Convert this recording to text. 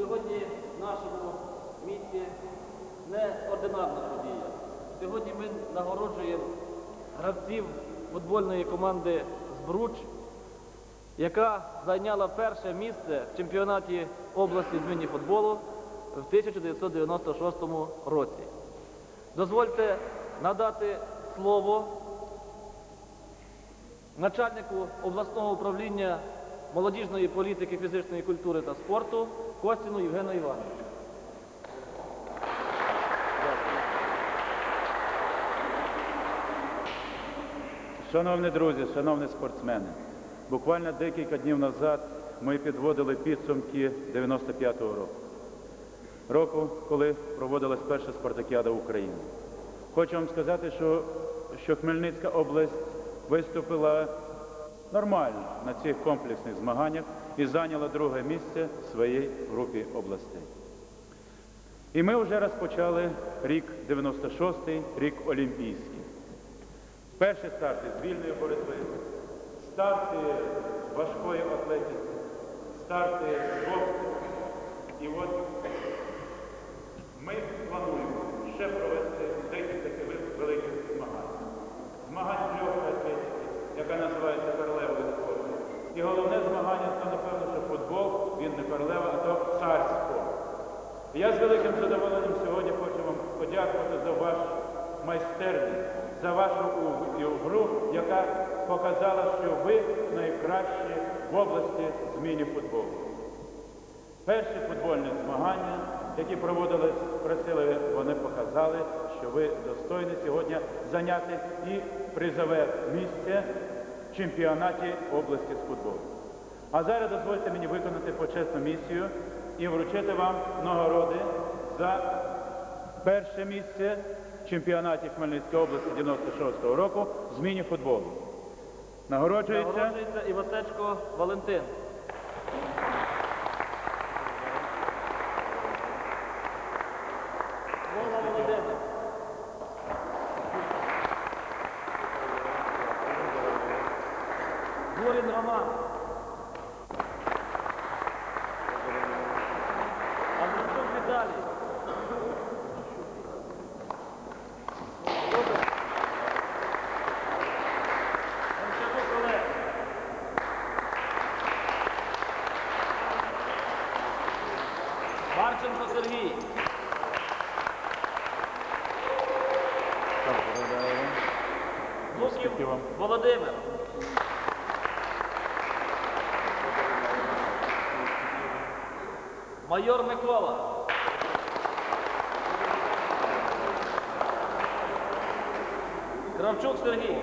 Сьогодні в нашому місті неординарна подія. Сьогодні ми нагороджуємо гравців футбольної команди Збруч, яка зайняла перше місце в чемпіонаті області з міні-футболу в 1996 році. Дозвольте надати слово начальнику обласного управління молодіжної політики, фізичної культури та спорту. Костіну Євгену Івановичу. Шановні друзі, шановні спортсмени, буквально декілька днів назад ми підводили підсумки 95-го року. Року, коли проводилась перша спартакіада України. Хочу вам сказати, що, що Хмельницька область виступила нормально на цих комплексних змаганнях і зайняла друге місце в своїй групі областей. І ми вже розпочали рік 96-й, рік Олімпійський. Перші старти з вільної боротьби, старти важкої атлетики, старти боксу. І от ми плануємо ще провести декілька таких великих змагань. Змагань легкої атлетики, яка називається. І головне змагання це, напевно, що футбол, він не королева, а то цар. І Я з великим задоволенням сьогодні хочу вам подякувати за вашу майстерність, за вашу гру, яка показала, що ви найкращі в області з міні-футболу. Перші футбольні змагання, які проводились, просили, вони показали, що ви достойні сьогодні зайняти і призове місце чемпіонаті області з футболу. А зараз дозвольте мені виконати почесну місію і вручити вам нагороди за перше місце в чемпіонаті Хмельницької області 96-го року з міні-футболу. Нагороджується Нагороджується Івасечко Валентин. Мова Володимир. Гурін Роман. Андрійчук Віталій. Марченко Сергій. Луків вам? Володимир. Майор Микола. Кравчук Сергій.